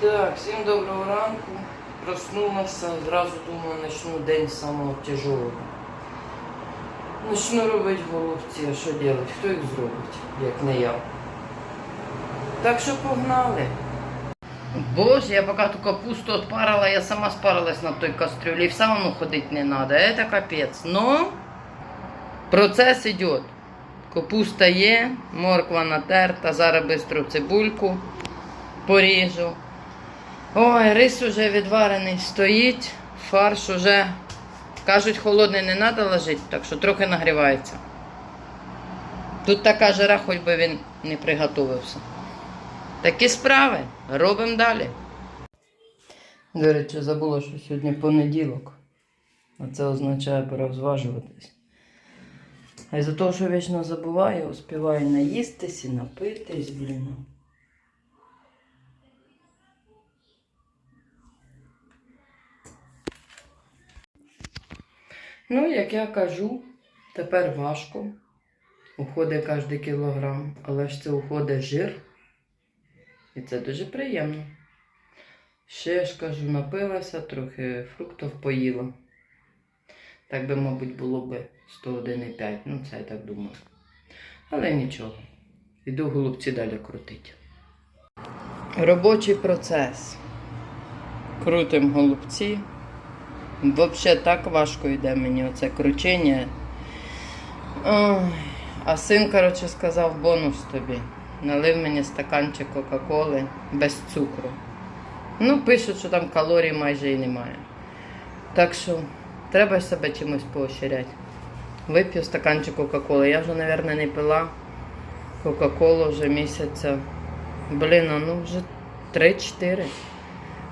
Так, всім доброго ранку. Проснулася, зразу думаю, почну день самого тяжелого. Почну робити голубці, а що робити? Хто їх зробить, як не я. Так що погнали. Боже, я поки ту капусту отпарила, я сама спарилась на той кастрюлі. І в сауну ходити не треба. Это капець. Но процес йде. Капуста є, морква натерта, зараз бистро цибульку поріжу. Ой, рис уже відварений стоїть, фарш уже, кажуть, холодний не треба ложити, так що трохи нагрівається. Тут така жара, хоч би він не приготувався. Такі справи. Робимо далі. До речі, забула, що сьогодні понеділок. А це означає пора зважуватись. А із-за того, що вічно забуваю, успіваю наїстись і напитись, блін. Ну, як я кажу, тепер важко. Уходить кожен кілограм, але ж це уходить жир. І це дуже приємно. Ще ж кажу, напилася, трохи фруктів поїла. Так би, мабуть, було би 101,5. Ну, це я так думаю. Але нічого. Іду голубці далі крутити. Робочий процес. Крутим голубці. Взагалі так важко йде мені оце кручення. А син, коротше, сказав бонус тобі. Налив мені стаканчик Кока-Коли без цукру. Ну, пишуть, що там калорій майже і немає. Так що треба себе чимось поощряти. Вип'ю стаканчик Кока-Коли. Я вже, мабуть, не пила Кока-Колу вже місяця. Блін, ну вже 3-4.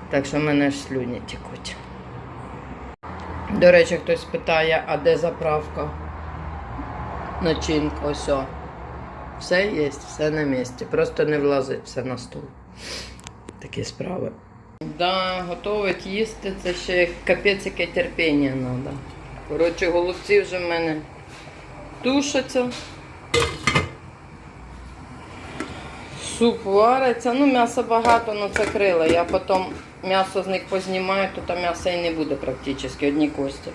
Так що в мене ж слюні тікуть. До речі, хтось питає, а де заправка? Начинка, ось. Все є, все на місці. Просто не влазить все на стол. Такі справи. Да, готовить їсти, це ще капець яке терпіння треба. Коротше, голубці вже в мене тушаться. Суп вариться. Ну, м'яса багато, але це крила. Я потім м'ясо з них познімаю, то там м'яса і не буде практично, одні кості.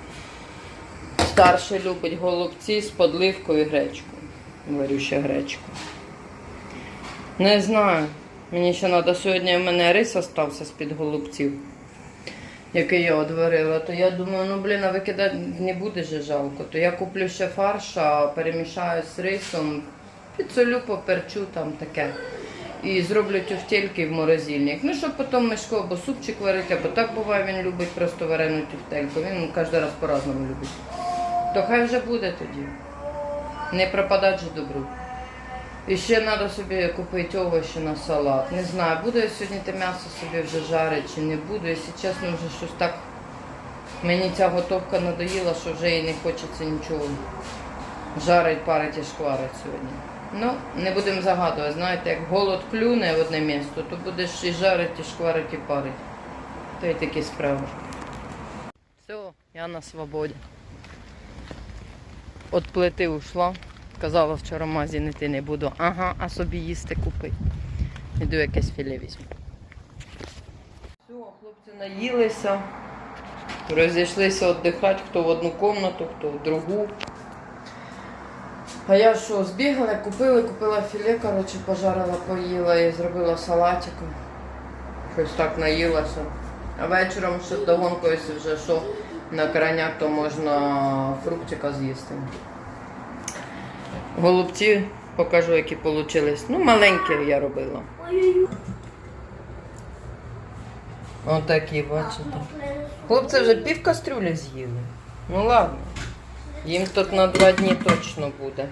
Старший любить голубці з подливкою і гречкою. Варю ще гречку. Не знаю. Мені ще треба сьогодні в мене рис остався з-під голубців, який я одварила. То я думаю, ну блін, а викидати не буде же жалко. То я куплю ще фарш, а перемішаю з рисом, підсолю, поперчу там таке. І зроблю тюфтельки в морозильник. Ну, щоб потім мишко або супчик варити, або так буває, він любить просто варену тюфтельку. Він кожен раз по-разному любить. То хай вже буде тоді. Не пропадать же добру. І ще треба собі купити овочі на салат. Не знаю, буду я сьогодні те м'ясо собі вже жарити чи не буду. Якщо чесно, вже щось так. Мені ця готовка надоїла, що вже і не хочеться нічого жарить, парить і шкварить сьогодні. Ну, не будемо загадувати. Знаєте, як голод клюне в одне місто, то будеш і жарить, і шкварить, і парить. То й такі справи. Все, я на свободі. От плити ушла. Казала вчора в магазин йти не буду. Ага, а собі їсти купи. Іду якесь філе візьму. Все, хлопці наїлися. Розійшлися віддихати, хто в одну кімнату, хто в другу. А я що, збігала, купила, купила філе, коротше, пожарила, поїла і зробила салатику. Щось так наїлася. А вечором ще догонкою, якщо вже що на крайняк, то можна фруктика з'їсти. Голубці покажу, які вийшли. Ну, маленькі я робила. Отакі, бачите. Хлопці вже пів кастрюлі з'їли. Ну ладно. Їм тут на два дні точно буде.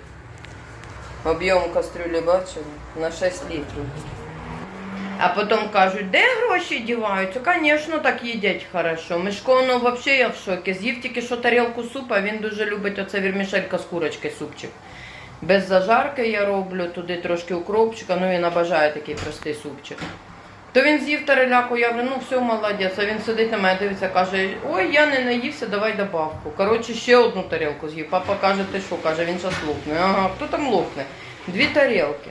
Об'єм кастрюлі бачили? На 6 літрів. А потім кажуть, де гроші діваються? Звісно, так їдять хорошо. Мишко, ну взагалі я в шокі. З'їв тільки що тарілку супа, він дуже любить оце вірмішелька з курочки супчик. Без зажарки я роблю, туди трошки укропчика, ну він обожає такий простий супчик. То він з'їв тареляку, я говорю, ну все, молодець. А він сидить на мене, дивиться, каже, ой, я не наївся, давай добавку. Коротше, ще одну тарілку з'їв. Папа каже, ти що? Каже, він зараз лопне. Ага, хто там лопне? Дві тарілки.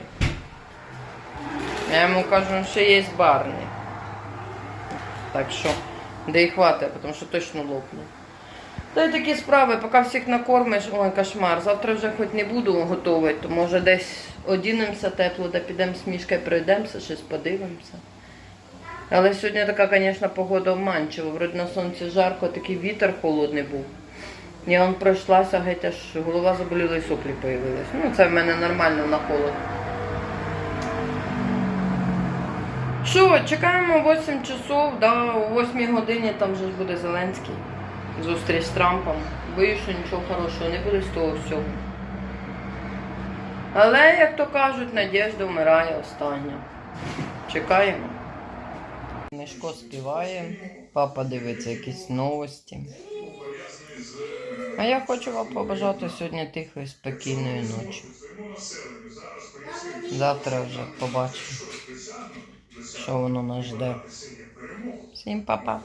Я йому кажу, ну ще є барний. Так що, де і хватить, тому що точно лопне. Та й такі справи, поки всіх накормиш, ой, кошмар. Завтра вже хоч не буду готувати, то може десь одінемося тепло, да підемо з мішкою пройдемося, щось подивимося. Але сьогодні така, звісно, погода обманчива. Вроді на сонці жарко, такий вітер холодний був. Я он пройшлася, геть аж голова заболіла і соплі появились. Ну, це в мене нормально на холод. Що, чекаємо 8 часов, да, о 8 годині там вже буде Зеленський. Зустріч з Трампом. Боюсь, що нічого хорошого не буде з того всього. Але, як то кажуть, надіжда вмирає остання. Чекаємо. Мишко співає, папа дивиться якісь новості. А я хочу вам побажати сьогодні тихої, спокійної ночі. Завтра вже побачимо, що воно нас жде. Всім па-па.